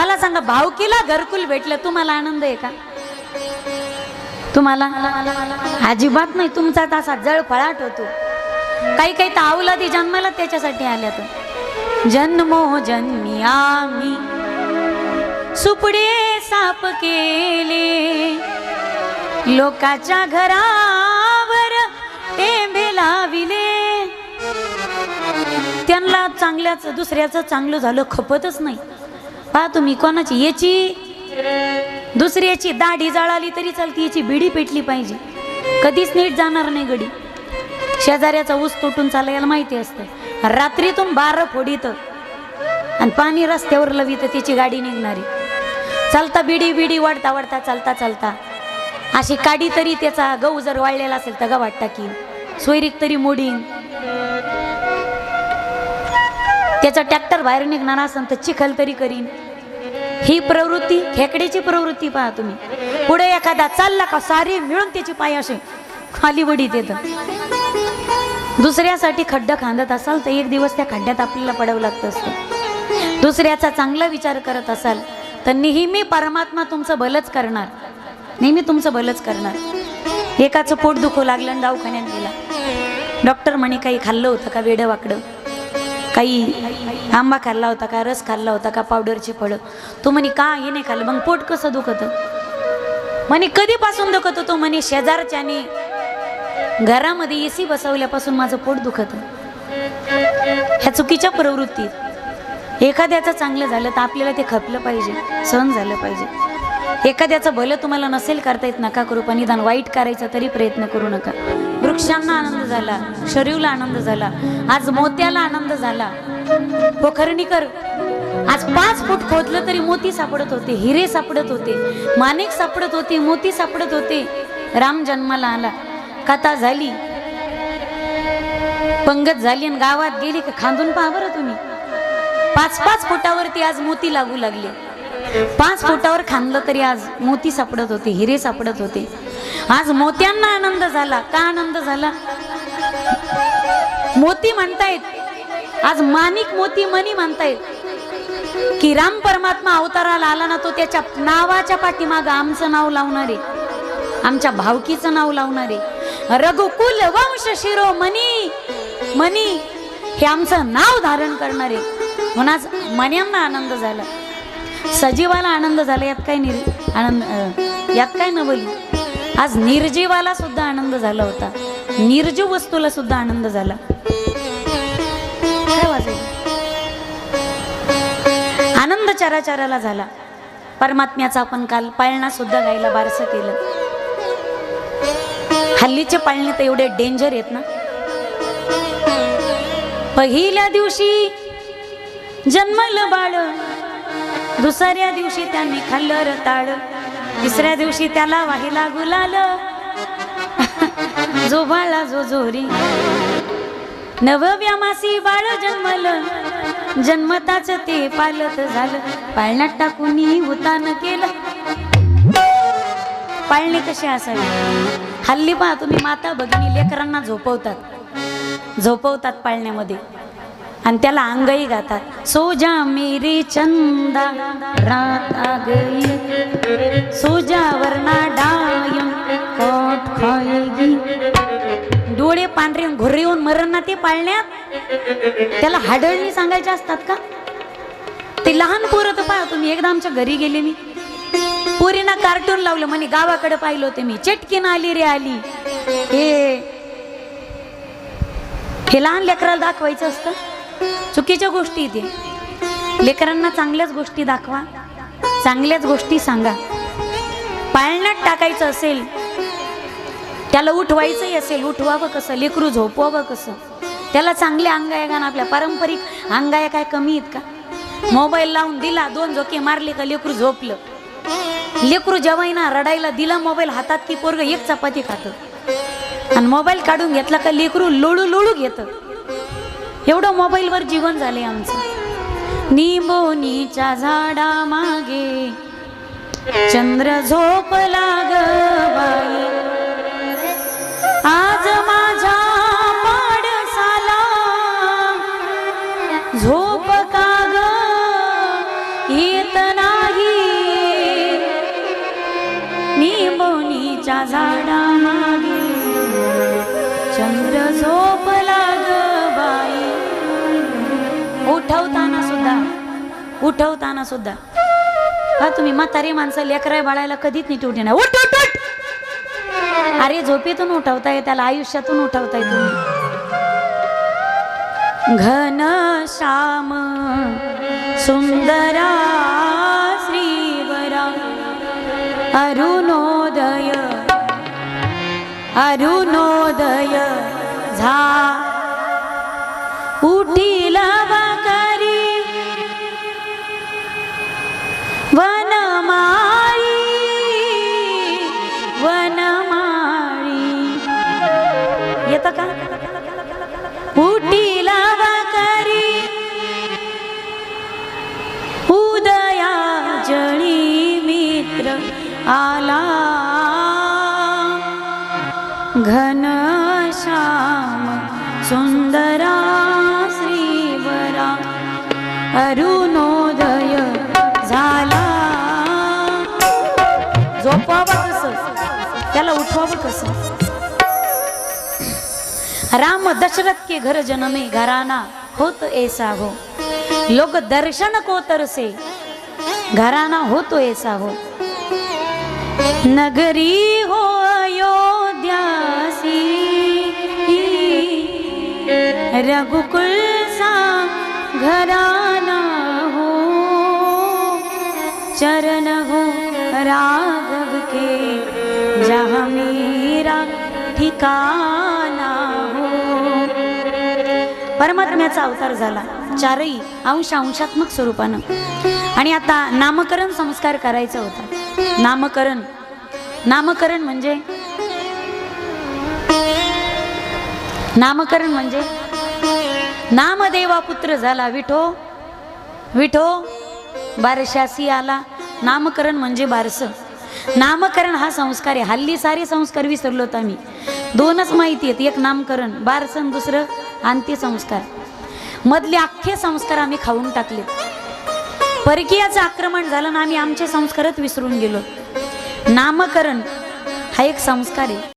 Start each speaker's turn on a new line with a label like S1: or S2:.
S1: मला सांगा भावकीला घरकुल भेटलं तुम्हाला आनंद आहे का? तुम्हाला? अजिबात नाही तुमचा तसा जळ फळाट होतो. काही काही तर अवलादी जन्माला त्याच्यासाठी आल्या तर. जन्मो जन्मी आम्ही. सुपडे साप केले. लोकाच्या घरावर टेंबे लाविले. त्यांना चांगल्याच दुसऱ्याचं चांगलं झालं खपतच नाही. पहा तुम्ही कोणाची? याची? दुसरी याची दाढी जळाली तरी चालती याची बिडी पेटली पाहिजे. कधीच नीट जाणार नाही गडी. शेजाऱ्याचा ऊस तुटून चालायला माहिती असतं. रात्रीतून बारं फोडीत. आणि पाणी रस्त्यावर लवीत त्याची गाडी निघणारी. चालता बिडी बिडी वाढता वाढता चालता चालता. अशी काडी तरी त्याचा गहू जर वाळलेला असेल तर ग वाटता की सोयरीक तरी मोडीन. त्याचा ट्रॅक्टर बाहेर निघणार असेल तर चिखल तरी करीन. ही प्रवृत्ती खेकड्याची प्रवृत्ती पहा तुम्ही. पुढे एखादा चालला का सारे मिळून त्याची पाय असे खाली वडीत येतं दुसऱ्यासाठी खड्डा खांदत असाल तर एक दिवस त्या खड्ड्यात आपल्याला पडावं लागतं असतं. दुसऱ्याचा चांगला विचार करत असाल तर नेहमी परमात्मा तुमचं भलंच करणार. नेहमी तुमचं भलंच करणार. एकाचं पोट दुखू लागलं आणि दवाखान्यात गेला. डॉक्टर म्हणे काही खाल्लं होतं का वेडं वाकडं? काही आंबा खाल्ला होता का रस खाल्ला होता का पावडरची फळं? तो म्हणे का हे नाही खाल्लं? मग पोट कसं दुखत? म्हणे कधीपासून दुखत? होतो म्हणे शेजारच्याने घरामध्ये ए सी बसवल्यापासून माझं पोट दुखत. ह्या चुकीच्या प्रवृत्तीत एखाद्याचं चांगलं झालं तर आपल्याला ते खपलं पाहिजे सहन झालं पाहिजे. एखाद्याचं भलं तुम्हाला नसेल करता येत नका करू पण निदान वाईट करायचा तरी प्रयत्न करू नका. वृक्षांना आनंद झाला शरीवला आनंद झाला आज मोत्याला आनंद झाला. पोखरणीकर आज पाच फूट खोदलं तरी मोती सापडत होते हिरे सापडत होते माणिक सापडत होते मोती सापडत होते. राम जन्माला आला. कथा झाली. पंगत झाली आणि गावात गेली का खांदून पहा बरं तुम्ही. पाच पाच फुटावरती आज मोती लागू लागले. पाच फुटावर खांदलं तरी आज मोती सापडत होते हिरे सापडत होते. आज मोत्यांना आनंद झाला. का आनंद झाला? मोती म्हणतायत. आज माणिक मोती मनी म्हणतायत. की राम परमात्मा अवताराला आला ना तो त्याच्या नावाच्या पाठीमाग आमचं नाव लावणारे. आमच्या भावकीचं नाव लावणारे. रघुकुल वंश शिरो मनी मनी हे आमचं नाव धारण करणारे. म्हणून आज मन्यांना आनंद झाला. सजीवाला आनंद झाला. यात काय निर आनंद यात काय न बोली आज निर्जीवाला सुद्धा आनंद झाला होता. निर्जीव वस्तूला सुद्धा आनंद झाला. काय आनंद चाराचाराला झाला. परमात्म्याचा आपण काल पाळणा सुद्धा गायला बारसं केलं. हल्लीचे पाळणे तर एवढे डेंजर आहेत ना. पहिल्या दिवशी जन्मलं बाळ दुसऱ्या दिवशी त्यांनी खाल्लं रताळ. तिसऱ्या दिवशी त्याला वाहिला गुलाल. जो बाळा जो जोरी. नवव्यामासी बाळ जन्मलं. जन्मताच ते पालत झालं. पाळण्यात टाकून उतान केलं. पाळणे कसे असावे? हल्ली पहा तुम्ही माता भगिनी लेकरांना झोपवतात. झोपवतात पाळण्यामध्ये. आणि त्याला अंगही गातात सोजा मेरी चंदा रात गई सोजा वरना डायम कोट डोळे पांढरे घुरे येऊन मरण ना ते पाळण्यात? त्याला हाडळणी सांगायच्या असतात का? ते लहान पोरं तर पहा तुम्ही एकदा आमच्या घरी गेले मी. पोरीना कार्टून लावलं म्हणे गावाकडे पाहिलं होते मी. चटकीन आली रे आली. हे हे लहान लेकराला दाखवायचं असतं? चुकीच्या गोष्टी इथे लेकरांना चांगल्याच गोष्टी दाखवा. चांगल्याच गोष्टी सांगा. पाळण्यात टाकायचं असेल त्याला उठवायचंही असेल उठवावं कसं? लेकरू झोपवावं कसं? त्याला चांगले अंगाया गाणं आपल्या पारंपरिक अंगाया काय कमी आहेत का? मोबाईल लावून दिला दोन झोके मारले का लेकरू झोपलं? लेकरू जेवायना रडायला दिला मोबाईल हातात की पोरग एक चपाती खातं. आणि मोबाईल काढून घेतला का लेकरू लोळू लोळू घेतं. एवढं मोबाईलवर जीवन झाले आमचं. निंबोनीच्या झाडा मागे चंद्र झोप लाग बाई. आज माझ्या पाडसाला झोप का ग उठवताना सुद्धा. हा तुम्ही म्हातारी माणसं लेकराय बाळायला कधीच नीट उठेना उठ उठ उठ! अरे झोपेतून उठवताय त्याला आयुष्यातून उठवताय तुम्ही. घन श्याम सुंदरा श्रीवरा अरुणोदय अरुणोदय झा उठी आला. घन श्याम सुंदरा श्रीवरा अरुणोदय झाला. झोपावं कसं? त्याला उठवावं कसं? राम दशरथ के घर जनमे घराना होत ऐसा हो. लोक दर्शन को तरसे घराना होतो ऐसा हो. नगरी हो अयोध्यासी रघुकुल सा घराना हो. चरण हो राघव के जहाँ मेरा ठिकाना हो. परमात्म्याचा अवतार झाला. चारही अंश अंशात्मक स्वरूपानं. आणि आता नामकरण संस्कार करायचा होता. नामकरण. नामकरण म्हणजे? नामकरण म्हणजे? नामदेवा पुत्र झाला विठो. विठो बारशासी आला. नामकरण म्हणजे बारस. नामकरण हा संस्कार आहे. हल्ली सारे संस्कार विसरलो होतो आम्ही. दोनच माहिती आहेत. एक नामकरण बारसन दुसरं अंत्यसंस्कार. मधले अख्खे संस्कार आम्ही खाऊन टाकले परकीयाचं आक्रमण झालं ना आम्ही आमचे संस्कारच विसरून गेलो. नामकरण हा एक संस्कार आहे.